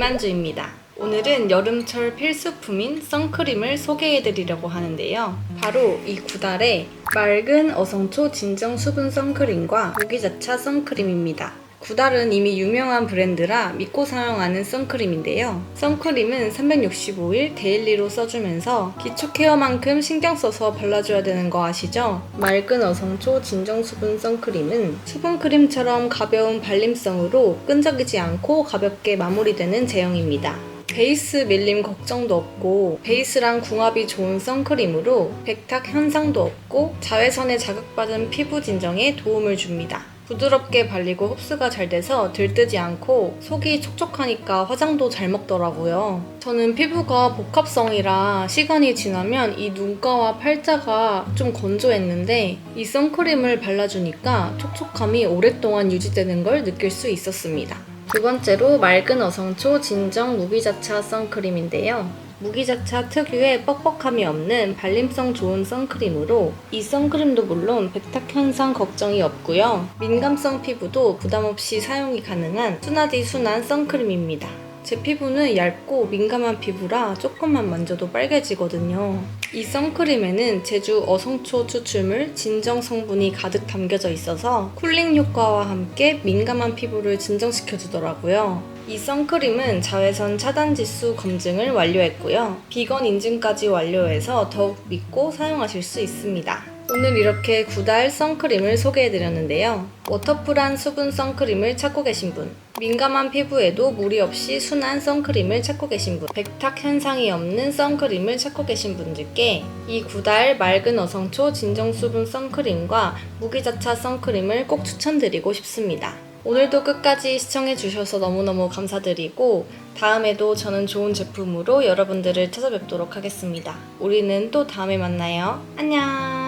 김한주입니다. 오늘은 여름철 필수품인 선크림을 소개해드리려고 하는데요. 바로 이 구달의 맑은 어성초 진정 수분 선크림과 무기자차 선크림입니다. 구달은 이미 유명한 브랜드라 믿고 사용하는 선크림인데요. 선크림은 365일 데일리로 써주면서 기초 케어만큼 신경 써서 발라줘야 되는 거 아시죠? 맑은 어성초 진정 수분 선크림은 수분 크림처럼 가벼운 발림성으로 끈적이지 않고 가볍게 마무리되는 제형입니다. 베이스 밀림 걱정도 없고 베이스랑 궁합이 좋은 선크림으로 백탁 현상도 없고 자외선에 자극받은 피부 진정에 도움을 줍니다. 부드럽게 발리고 흡수가 잘 돼서 들뜨지 않고 속이 촉촉하니까 화장도 잘 먹더라고요. 저는 피부가 복합성이라 시간이 지나면 이 눈가와 팔자가 좀 건조했는데 이 선크림을 발라주니까 촉촉함이 오랫동안 유지되는 걸 느낄 수 있었습니다. 두 번째로 맑은 어성초 진정 무기자차 선크림인데요. 무기자차 특유의 뻑뻑함이 없는 발림성 좋은 선크림으로 이 선크림도 물론 백탁 현상 걱정이 없고요. 민감성 피부도 부담 없이 사용이 가능한 순하디 순한 선크림입니다. 제 피부는 얇고 민감한 피부라 조금만 만져도 빨개지거든요. 이 선크림에는 제주 어성초 추출물 진정 성분이 가득 담겨져 있어서 쿨링 효과와 함께 민감한 피부를 진정시켜주더라고요. 이 선크림은 자외선 차단 지수 검증을 완료했고요. 비건 인증까지 완료해서 더욱 믿고 사용하실 수 있습니다. 오늘 이렇게 구달 선크림을 소개해드렸는데요. 워터풀한 수분 선크림을 찾고 계신 분, 민감한 피부에도 무리 없이 순한 선크림을 찾고 계신 분, 백탁 현상이 없는 선크림을 찾고 계신 분들께 이 구달 맑은 어성초 진정 수분 선크림과 무기자차 선크림을 꼭 추천드리고 싶습니다. 오늘도 끝까지 시청해주셔서 너무너무 감사드리고 다음에도 저는 좋은 제품으로 여러분들을 찾아뵙도록 하겠습니다. 우리는 또 다음에 만나요. 안녕!